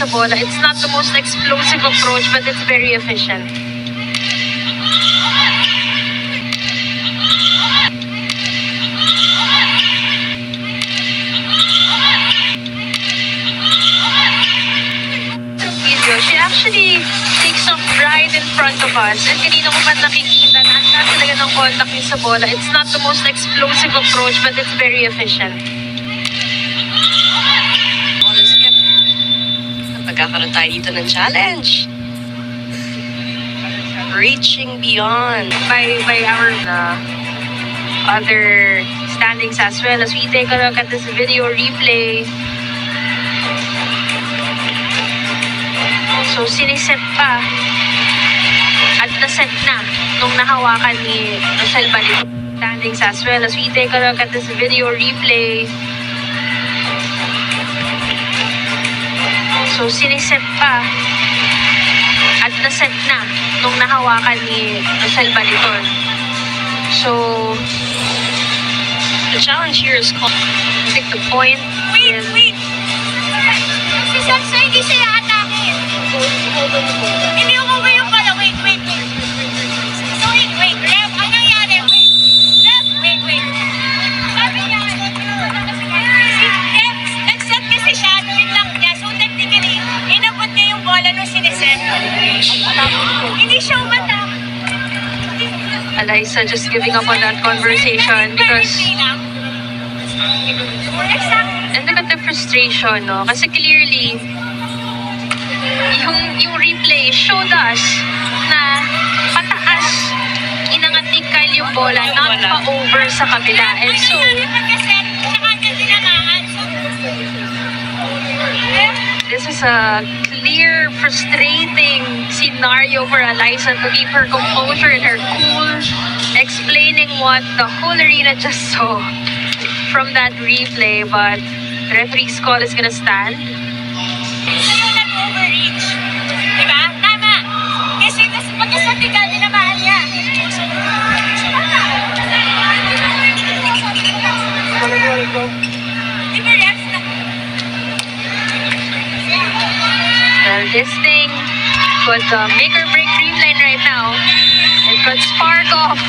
It's not the most explosive approach, but it's very efficient. She actually takes off right in front of us. And kanina ko pa nakikita na ang talaga ng contact niya sa bola. It's not the most explosive approach, but it's very efficient. Magkakaroon tayo dito ng challenge. Reaching beyond. by by our uh, other standings as well as we take a look at this video replay. So siniset pa at naset na nung nahawakan ni Rosel Balito standings as well as we take a look at this video replay. So siniset pa at naset na nung nahawakan ni Rosel Baliton. So, The challenge here is called pick the point. Wait, and wait. Nung sineset. Hindi siya umatak. Eliza just giving up on that conversation because and look at the frustration, no? Kasi clearly, yung, yung replay showed us na pataas inangat ni Kyle yung bola, not Wala. pa over sa kabila. And so, this is a clear, frustrating scenario for Eliza to keep her composure and her cool, explaining what the whole arena just saw from that replay. But referee's call is gonna stand. This thing could uh, make or break Dreamline right now. It could spark off